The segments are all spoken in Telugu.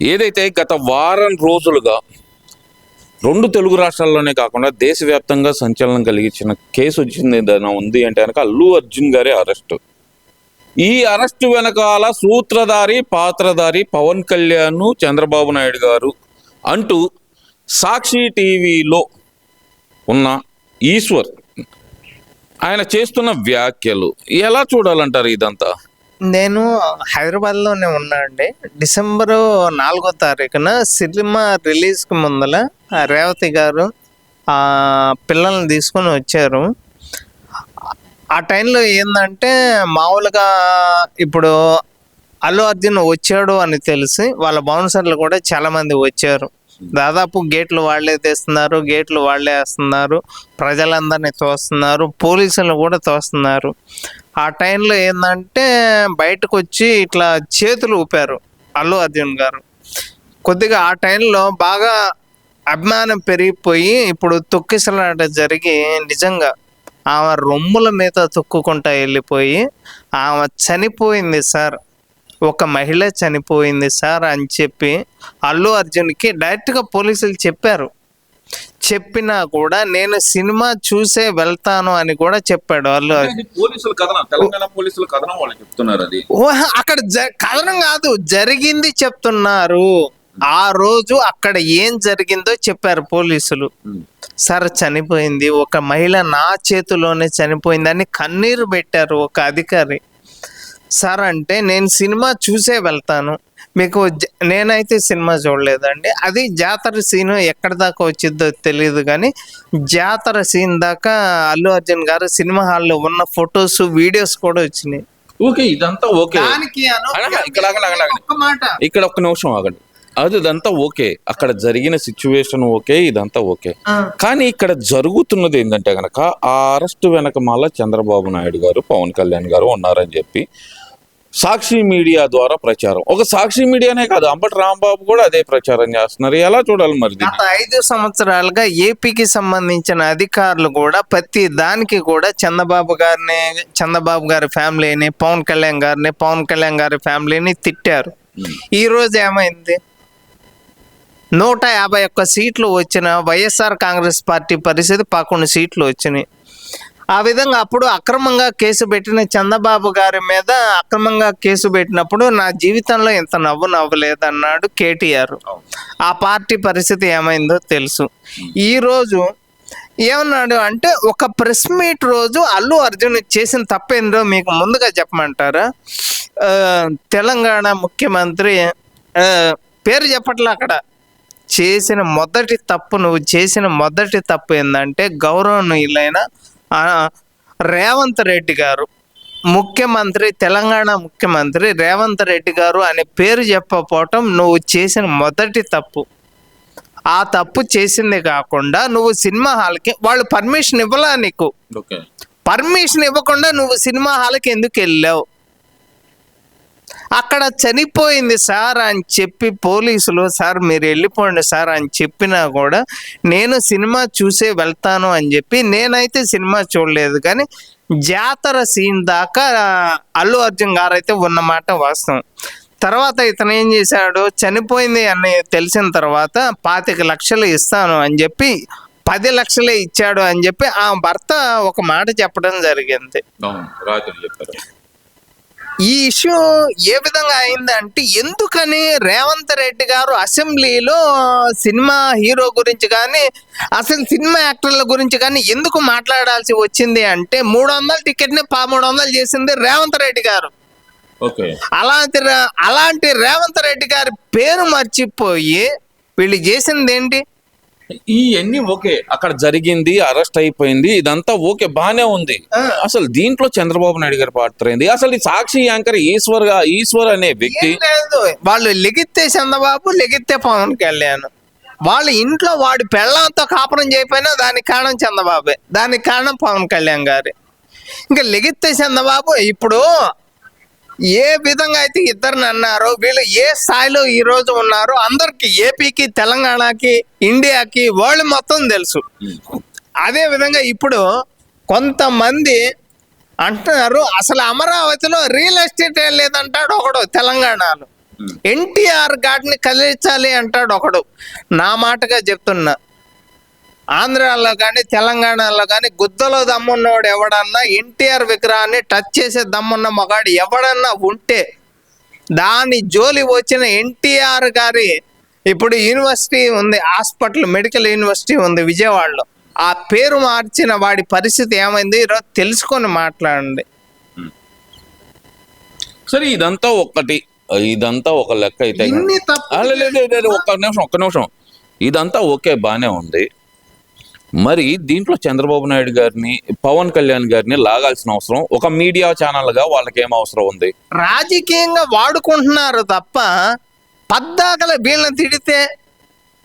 ఏదైతే గత వారం రోజులుగా రెండు తెలుగు రాష్ట్రాల్లోనే కాకుండా దేశవ్యాప్తంగా సంచలనం కలిగించిన కేసు వచ్చింది ఏదైనా ఉంది అంటే కనుక అల్లు అర్జున్ గారి అరెస్ట్. ఈ అరెస్టు వెనకాల సూత్రధారి పాత్రధారి పవన్ కళ్యాణ్ చంద్రబాబు నాయుడు గారు అంటూ సాక్షి టీవీలో ఉన్న ఈశ్వర్ ఆయన చేస్తున్న వ్యాఖ్యలు ఎలా చూడాలంటారు ఇదంతా? నేను హైదరాబాద్లోనే ఉన్నా అండి. డిసెంబర్ నాలుగో తారీఖున సినిమా రిలీజ్కి ముందల రేవతి గారు ఆ పిల్లల్ని తీసుకొని వచ్చారు. ఆ టైంలో ఏంటంటే మామూలుగా ఇప్పుడు అల్లు అర్జున్ వచ్చాడు అని తెలిసి వాళ్ళ బౌన్సర్లు కూడా చాలా మంది వచ్చారు. దాదాపు గేట్లు వాళ్ళే తెస్తున్నారు గేట్లు వాళ్ళే వేస్తున్నారు ప్రజలందరినీ తోస్తున్నారు పోలీసులను కూడా తోస్తున్నారు. ఆ టైంలో ఏంటంటే బయటకు వచ్చి ఇట్లా చేతులు ఊపారు అల్లు అర్జున్ గారు. కొద్దిగా ఆ టైంలో బాగా అభిమానం పెరిగిపోయి ఇప్పుడు తొక్కిసలాట జరిగి నిజంగా ఆమె రొమ్ముల మీద తొక్కుకుంటా వెళ్ళిపోయి ఆమె చనిపోయింది సార్. ఒక మహిళ చనిపోయింది సార్ అని చెప్పి అల్లు అర్జున్కి డైరెక్ట్గా పోలీసులు చెప్పారు. చెప్పినా కూడా నేను సినిమా చూసే వెళ్తాను అని కూడా చెప్పాడు అర్జున్ పోలీసుల కథనం తెలంగాణ పోలీసుల కథనం వాళ్ళు చెప్తున్నారు అది. ఓహ్, అక్కడ కథనం కాదు జరిగింది చెప్తున్నారు. ఆ రోజు అక్కడ ఏం జరిగిందో చెప్పారు పోలీసులు. సార్ చనిపోయింది. ఒక మహిళ నా చేతిలోనే చనిపోయిందని కన్నీరు పెట్టారు ఒక అధికారి. సార్ అంటే నేను సినిమా చూసే వెళ్తాను. మీకు నేనైతే సినిమా చూడలేదండి. అది జాతర సీన్ ఎక్కడ దాకా వచ్చిందో తెలియదు కానీ జాతర సీన్ దాకా అల్లు అర్జున్ గారు సినిమా హాల్లో ఉన్న ఫొటోస్ వీడియోస్ కూడా వచ్చినాయి. ఓకే ఇదంతా ఓకే. దానికి అను- అడగ, ఇక్కడ. ఒక్క మాట. ఇక్కడ ఒక్క నిమిషం ఆగండి. అది ఇదంతా ఓకే. అక్కడ జరిగిన సిచ్యువేషన్ ఓకే ఇదంతా ఓకే. కానీ ఇక్కడ జరుగుతున్నది ఏంటంటే గనక ఆ అరెస్ట్ వెనక మాల చంద్రబాబు నాయుడు గారు పవన్ కళ్యాణ్ గారు ఉన్నారని చెప్పి సాక్షి మీడియా ద్వారా ప్రచారం. ఒక సాక్షి మీడియానే కాదు అంబటి రాంబాబు కూడా అదే ప్రచారం చేస్తున్నారు. ఎలా చూడాలి మరి? గత ఐదు సంవత్సరాలుగా ఏపీకి సంబంధించిన అధికారులు కూడా ప్రతి దానికి కూడా చంద్రబాబు గారిని చంద్రబాబు గారి ఫ్యామిలీని పవన్ కళ్యాణ్ గారిని పవన్ కళ్యాణ్ గారి ఫ్యామిలీని తిట్టారు. ఈ రోజు ఏమైంది? నూట యాభై ఒక్క సీట్లు వచ్చిన వైఎస్ఆర్ కాంగ్రెస్ పార్టీ పరిస్థితి పదకొండు సీట్లు వచ్చినాయి. ఆ విధంగా అప్పుడు అక్రమంగా కేసు పెట్టిన చంద్రబాబు గారి మీద అక్రమంగా కేసు పెట్టినప్పుడు నా జీవితంలో ఇంత నవ్వు నవ్వలేదన్నాడు కేటీఆర్. ఆ పార్టీ పరిస్థితి ఏమైందో తెలుసు. ఈరోజు ఏమన్నాడు అంటే ఒక ప్రెస్ మీట్ రోజు అల్లు అర్జున్ చేసిన తప్పేందో మీకు ముందుగా చెప్పమంటారా? తెలంగాణ ముఖ్యమంత్రి పేరు చెప్పట్లే అక్కడ? చేసిన మొదటి తప్పు నువ్వు చేసిన మొదటి తప్పు ఏంటంటే గౌరవనీయులైన రేవంత్ రెడ్డి గారు. ముఖ్యమంత్రి తెలంగాణ ముఖ్యమంత్రి రేవంత్ రెడ్డి గారు అనే పేరు చెప్పకపోవటం నువ్వు చేసిన మొదటి తప్పు. ఆ తప్పు చేసింది కాకుండా నువ్వు సినిమా హాల్కి వాళ్ళు పర్మిషన్ ఇవ్వలా నీకు. పర్మిషన్ ఇవ్వకుండా నువ్వు సినిమా హాల్కి ఎందుకు వెళ్ళావు? అక్కడ చనిపోయింది సార్ అని చెప్పి పోలీసులు సార్ మీరు వెళ్ళిపోండి సార్ అని చెప్పినా కూడా నేను సినిమా చూసే వెళ్తాను అని చెప్పి నేనైతే సినిమా చూడలేదు. కానీ జాతర సీన్ దాకా అల్లు అర్జున్ గారు అయితే ఉన్నమాట వాస్తవం. తర్వాత ఇతను ఏం చేశాడు చనిపోయింది అని తెలిసిన తర్వాత పాతిక లక్షలు ఇస్తాను అని చెప్పి పది లక్షలే ఇచ్చాడు అని చెప్పి ఆ భర్త ఒక మాట చెప్పడం జరిగింది. ఈ ఇష్యూ ఏ విధంగా అయిందంటే ఎందుకని రేవంత్ రెడ్డి గారు అసెంబ్లీలో సినిమా హీరో గురించి కానీ అసలు సినిమా యాక్టర్ల గురించి కానీ ఎందుకు మాట్లాడాల్సి వచ్చింది అంటే మూడు వందల టికెట్ని పదమూడు వందలు చేసింది రేవంత్ రెడ్డి గారు. ఓకే. అలాంటి అలాంటి రేవంత్ రెడ్డి గారి పేరు మర్చిపోయి వీళ్ళు చేసింది ఏంటి? ఇవన్నీ ఓకే. అక్కడ జరిగింది అరెస్ట్ అయిపోయింది ఇదంతా ఓకే బానే ఉంది. అసలు దీంట్లో చంద్రబాబు నాయుడు గారి పాత్ర ఏంది? అసలు ఈ సాక్షి యాంకర్ ఈశ్వర్గా ఈశ్వర్ అనే వ్యక్తి వాళ్ళు లెగిత్తే చంద్రబాబు లెగిత్తే పవన్ కళ్యాణ్. వాళ్ళ ఇంట్లో వాడి పెళ్ళంతో కాపురం చేయకపోయినా దానికి కారణం చంద్రబాబే. దానికి కారణం పవన్ కళ్యాణ్ గారి. ఇంకా లెగిత్తే చంద్రబాబు ఇప్పుడు ఏ విధంగా అయితే ఇద్దరిని అన్నారో వీళ్ళు ఏ స్థాయిలో ఈ రోజు ఉన్నారో అందరికి ఏపీకి తెలంగాణకి ఇండియాకి వాళ్ళు మొత్తం తెలుసు. అదే విధంగా ఇప్పుడు కొంతమంది అంటున్నారు అసలు అమరావతిలో రియల్ ఎస్టేట్ ఏం లేదంటాడు ఒకడు తెలంగాణలో. ఎన్టీఆర్ గారిని కలిగించాలి అంటాడు ఒకడు. నా మాటగా చెప్తున్నా. ఆంధ్రాలో కానీ తెలంగాణలో కానీ గుద్దలో దమ్మున్నవాడు ఎవడన్నా ఎన్టీఆర్ విగ్రహాన్ని టచ్ చేసే దమ్మున్న మగాడు ఎవడన్నా ఉంటే దాని జోలి వచ్చిన ఎన్టీఆర్ గారి ఇప్పుడు యూనివర్సిటీ ఉంది హాస్పిటల్ మెడికల్ యూనివర్సిటీ ఉంది విజయవాడలో. ఆ పేరు మార్చిన వాడి పరిస్థితి ఏమైంది? ఈరోజు తెలుసుకొని మాట్లాడండి. సరే ఇదంతా ఒక్కటి. ఇదంతా ఒక లెక్క అయితే లేదు, ఒక్క నిమిషం ఒక్క నిమిషం. ఇదంతా ఓకే బానే ఉంది. మరి దీంట్లో చంద్రబాబు నాయుడు గారిని పవన్ కళ్యాణ్ గారిని లాగాల్సిన అవసరం ఒక మీడియా ఛానల్గా వాళ్ళకి ఏం అవసరం ఉంది? రాజకీయంగా వాడుకుంటున్నారు తప్ప పద్దాకల వీళ్ళని తిడితే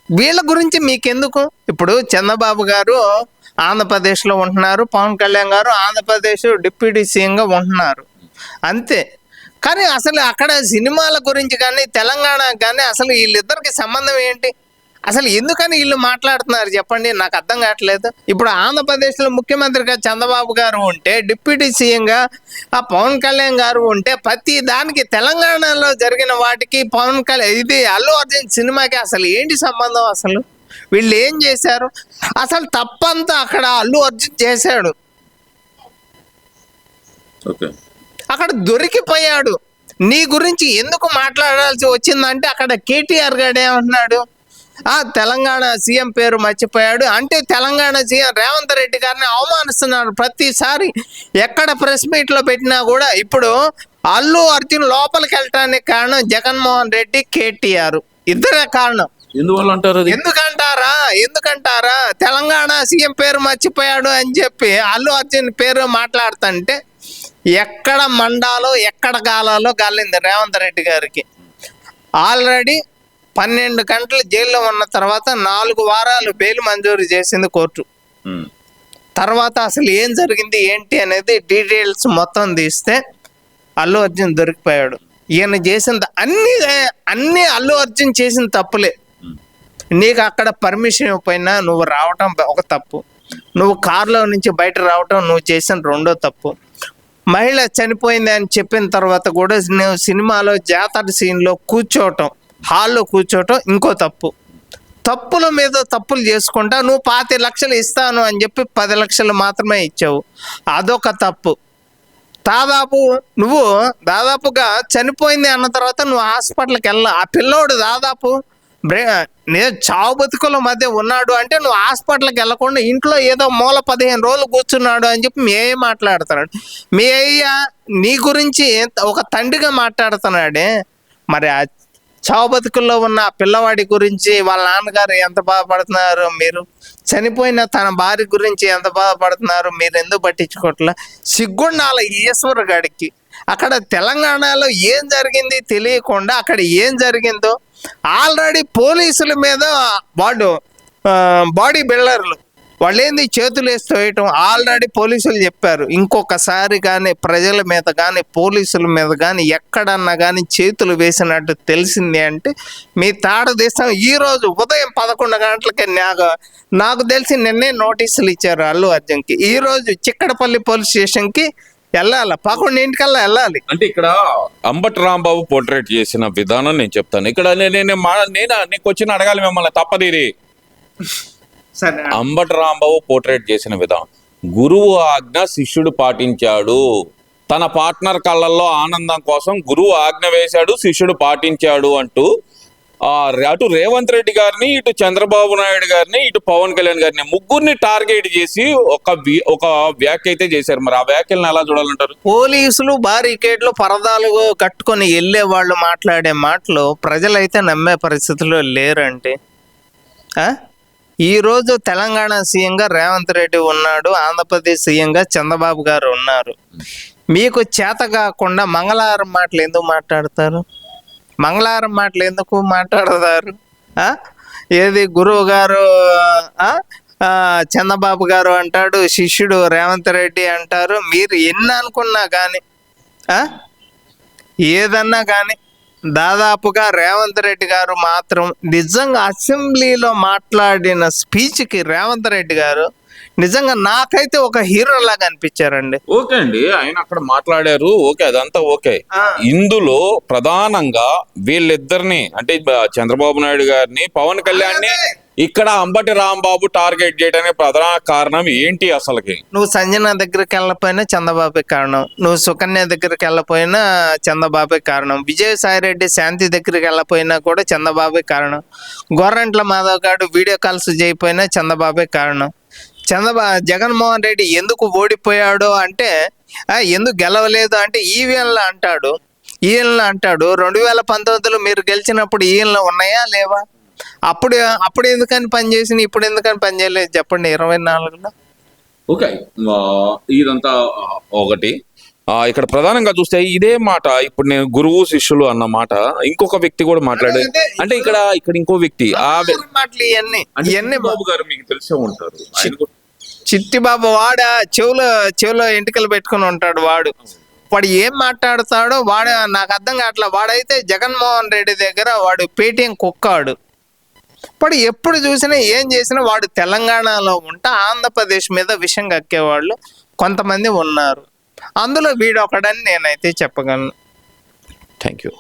వీళ్ళ గురించి మీకెందుకు? ఇప్పుడు చంద్రబాబు గారు ఆంధ్రప్రదేశ్లో ఉంటున్నారు పవన్ కళ్యాణ్ గారు ఆంధ్రప్రదేశ్ డిప్యూటీ సీఎంగా ఉంటున్నారు. అంతే. కానీ అసలు అక్కడ సినిమాల గురించి కానీ తెలంగాణ కానీ అసలు వీళ్ళిద్దరికి సంబంధం ఏంటి? అసలు ఎందుకని వీళ్ళు మాట్లాడుతున్నారు చెప్పండి? నాకు అర్థం కావట్లేదు. ఇప్పుడు ఆంధ్రప్రదేశ్లో ముఖ్యమంత్రిగా చంద్రబాబు గారు ఉంటే డిప్యూటీ సీఎంగా ఆ పవన్ కళ్యాణ్ గారు ఉంటే ప్రతి దానికి తెలంగాణలో జరిగిన వాటికి పవన్ కళ్యాణ్ ఇది అల్లు అర్జున్ సినిమాకి అసలు ఏంటి సంబంధం అసలు? వీళ్ళు ఏం చేశారు? అసలు తప్పంతా అక్కడ అల్లు అర్జున్ చేశాడు. అక్కడ దొరికిపోయాడు. నీ గురించి ఎందుకు మాట్లాడాల్సి వచ్చిందంటే అక్కడ కేటీఆర్ గారు ఏమంటున్నాడు? ఆ తెలంగాణ సీఎం పేరు మర్చిపోయాడు. అంటే తెలంగాణ సీఎం రేవంత్ రెడ్డి గారిని అవమానిస్తున్నాడు ప్రతిసారి. ఎక్కడ ప్రెస్ మీట్లో పెట్టినా కూడా ఇప్పుడు అల్లు అర్జున్ లోపలికి వెళ్ళటానికి కారణం జగన్మోహన్ రెడ్డి కేటీఆర్. ఇద్దరే కారణం. ఎందువల్ల అంటారు ఎందుకంటారా? ఎందుకంటారా? తెలంగాణ సీఎం పేరు మర్చిపోయాడు అని చెప్పి అల్లు అర్జున్ పేరు మాట్లాడుతుంటే ఎక్కడ మండాలో ఎక్కడ గాలాలో గాలింది రేవంత్ రెడ్డి గారికి. ఆల్రెడీ పన్నెండు గంటలు జైల్లో ఉన్న తర్వాత నాలుగు వారాలు బెయిల్ మంజూరు చేసింది కోర్టు. తర్వాత అసలు ఏం జరిగింది ఏంటి అనేది డీటెయిల్స్ మొత్తం తీస్తే అల్లు అర్జున్ దొరికిపోయాడు. ఈయన చేసిన అన్ని అన్ని అల్లు అర్జున్ చేసిన తప్పులే. నీకు అక్కడ పర్మిషన్ ఇవ్వకపోయినా నువ్వు రావటం ఒక తప్పు. నువ్వు కారులో నుంచి బయట రావటం నువ్వు చేసిన రెండో తప్పు. మహిళ చనిపోయింది అని చెప్పిన తర్వాత కూడా నువ్వు సినిమాలో జాతర సీన్లో కూర్చోవటం. హాల్లో కూర్చోవటం ఇంకో తప్పు. తప్పుల మీద తప్పులు చేసుకుంటా నువ్వు పాతి లక్షలు ఇస్తాను అని చెప్పి పది లక్షలు మాత్రమే ఇచ్చావు. అదొక తప్పు. దాదాపు నువ్వు దాదాపుగా చనిపోయింది అన్న తర్వాత నువ్వు హాస్పిటల్కి వెళ్ళ ఆ పిల్లోడు దాదాపు బ్రే నేను చావు బతుకుల మధ్య ఉన్నాడు అంటే నువ్వు హాస్పిటల్కి వెళ్ళకుండా ఇంట్లో ఏదో మూల పదిహేను రోజులు కూర్చున్నాడు అని చెప్పి మీ అయ్య మాట్లాడుతున్నాడు. మీ అయ్య నీ గురించి ఒక తండ్రిగా మాట్లాడుతున్నాడే. మరి చావు బతుకుల్లో ఉన్న పిల్లవాడి గురించి వాళ్ళ నాన్నగారు ఎంత బాధపడుతున్నారు? మీరు చనిపోయిన తన భార్య గురించి ఎంత బాధపడుతున్నారు? మీరు ఎందుకు పట్టించుకోవట్లే? సిగ్గుండాల ఈశ్వర గడికి. అక్కడ తెలంగాణలో ఏం జరిగింది తెలియకుండా అక్కడ ఏం జరిగిందో ఆల్రెడీ పోలీసుల మీద వాడు బాడీ బిల్డర్లు వాళ్ళు ఏంది చేతులు వేసి తోయటం? ఆల్రెడీ పోలీసులు చెప్పారు. ఇంకొకసారి కానీ ప్రజల మీద కానీ పోలీసుల మీద కానీ ఎక్కడన్నా కానీ చేతులు వేసినట్టు తెలిసింది అంటే మీ తాడదేశం ఈ రోజు ఉదయం పదకొండు గంటలకి నాకు నాకు తెలిసి నిన్నే నోటీసులు ఇచ్చారు అల్లు అర్జున్కి. ఈ రోజు చిక్కడపల్లి పోలీస్ స్టేషన్కి వెళ్ళాలి? పదకొండింటికల్లా వెళ్ళాలి. అంటే ఇక్కడ అంబట్ రాంబాబు పోర్ట్రేట్ చేసిన విధానం నేను చెప్తాను. ఇక్కడ నేను నేను మా- నేను? నీకు వచ్చిన అడగాలి మిమ్మల్ని. తప్పది ఇది. అంబట్ రాంబాబు పోర్ట్రేట్ చేసిన విధానం. గురువు ఆజ్ఞ శిష్యుడు పాటించాడు. తన పార్ట్నర్ కళ్ళల్లో ఆనందం కోసం గురువు ఆజ్ఞ వేశాడు శిష్యుడు పాటించాడు అంటూ ఆ అటు రేవంత్ రెడ్డి గారిని ఇటు చంద్రబాబు నాయుడు గారిని ఇటు పవన్ కళ్యాణ్ గారిని ముగ్గురిని టార్గెట్ చేసి ఒక వి- ఒక వ్యాఖ్య అయితే చేశారు. మరి ఆ వ్యాఖ్యలను ఎలా చూడాలంటారు? పోలీసులు బారికేడ్లు పరదాలు కట్టుకొని వెళ్ళే వాళ్ళు మాట్లాడే మాటలు ప్రజలైతే నమ్మే పరిస్థితిలో లేరంటే ఈరోజు తెలంగాణ సీఎంగా రేవంత్ రెడ్డి ఉన్నాడు ఆంధ్రప్రదేశ్ సీఎంగా చంద్రబాబు గారు ఉన్నారు. మీకు చేత కాకుండా మంగళవారం మాటలు ఎందుకు మాట్లాడతారు? మంగళవారం మాటలు ఎందుకు మాట్లాడతారు? ఏది గురువు గారు చంద్రబాబు గారు అంటాడు శిష్యుడు రేవంత్ రెడ్డి అంటారు మీరు ఎన్ని అనుకున్నా కానీ ఏదన్నా కానీ దాదాపుగా రేవంత్ రెడ్డి గారు మాత్రం నిజంగా అసెంబ్లీలో మాట్లాడిన స్పీచ్కి రేవంత్ రెడ్డి గారు నిజంగా నాకైతే ఒక హీరో లాగా అనిపించారండి. ఓకే అండి. ఆయన అక్కడ మాట్లాడారు. ఓకే అదంతా ఓకే. ఇందులో ప్రధానంగా వీళ్ళిద్దరిని అంటే చంద్రబాబు నాయుడు గారిని పవన్ కళ్యాణ్ ఇక్కడ అంబటి రాంబాబు టార్గెట్ చేయడానికి ప్రధాన కారణం ఏంటి అసలుకి? నువ్వు సంజన దగ్గరికి వెళ్ళపోయినా చంద్రబాబే కారణం. నువ్వు సుకన్య దగ్గరికి వెళ్ళపోయినా చంద్రబాబే కారణం. విజయసాయిరెడ్డి శాంతి దగ్గరికి వెళ్ళపోయినా కూడా చంద్రబాబే కారణం. గొర్రెంట్ల మాధవ్ గారు వీడియో కాల్స్ చేయపోయినా చంద్రబాబే కారణం. చంద్రబా జగన్మోహన్ రెడ్డి ఎందుకు ఓడిపోయాడు అంటే ఎందుకు గెలవలేదు అంటే ఈవీఎంలు అంటాడు. ఈఎన్లు అంటాడు. రెండు వేల పంతొమ్మిదిలో మీరు గెలిచినప్పుడు ఈఎన్లు ఉన్నాయా లేవా? అప్పుడు అప్పుడు ఎందుకని పనిచేసిన ఇప్పుడు ఎందుకని పనిచేయలేదు చెప్పండి ఇరవై నాలుగులో. ఓకే. ఇదంతా ఒకటి. ఇక్కడ ప్రధానంగా చూస్తే ఇదే మాట ఇప్పుడు నేను గురువు శిష్యులు అన్న మాట ఇంకొక వ్యక్తి కూడా మాట్లాడే అంటే ఇక్కడ ఇక్కడ ఇంకో వ్యక్తి ఆ మాటలు ఇవన్నీ బాబు గారు మీకు తెలిసే ఉంటారు. చిట్టి బాబు వాడ చెవులో చెవులో ఎంటికలు పెట్టుకుని ఉంటాడు వాడు. వాడు ఏం మాట్లాడతాడో వాడు నాకు అర్థం కావట్లే. వాడైతే జగన్మోహన్ రెడ్డి దగ్గర వాడు పేటీఎం కుక్కాడు. ఎప్పుడు ఎప్పుడు చూసినా ఏం చేసినా వాడు తెలంగాణలో ఉంటా ఆంధ్రప్రదేశ్ మీద విషం కక్కేవాళ్ళు కొంతమంది ఉన్నారు. అందులో వీడొకడని నేనైతే చెప్పగలను. Thank you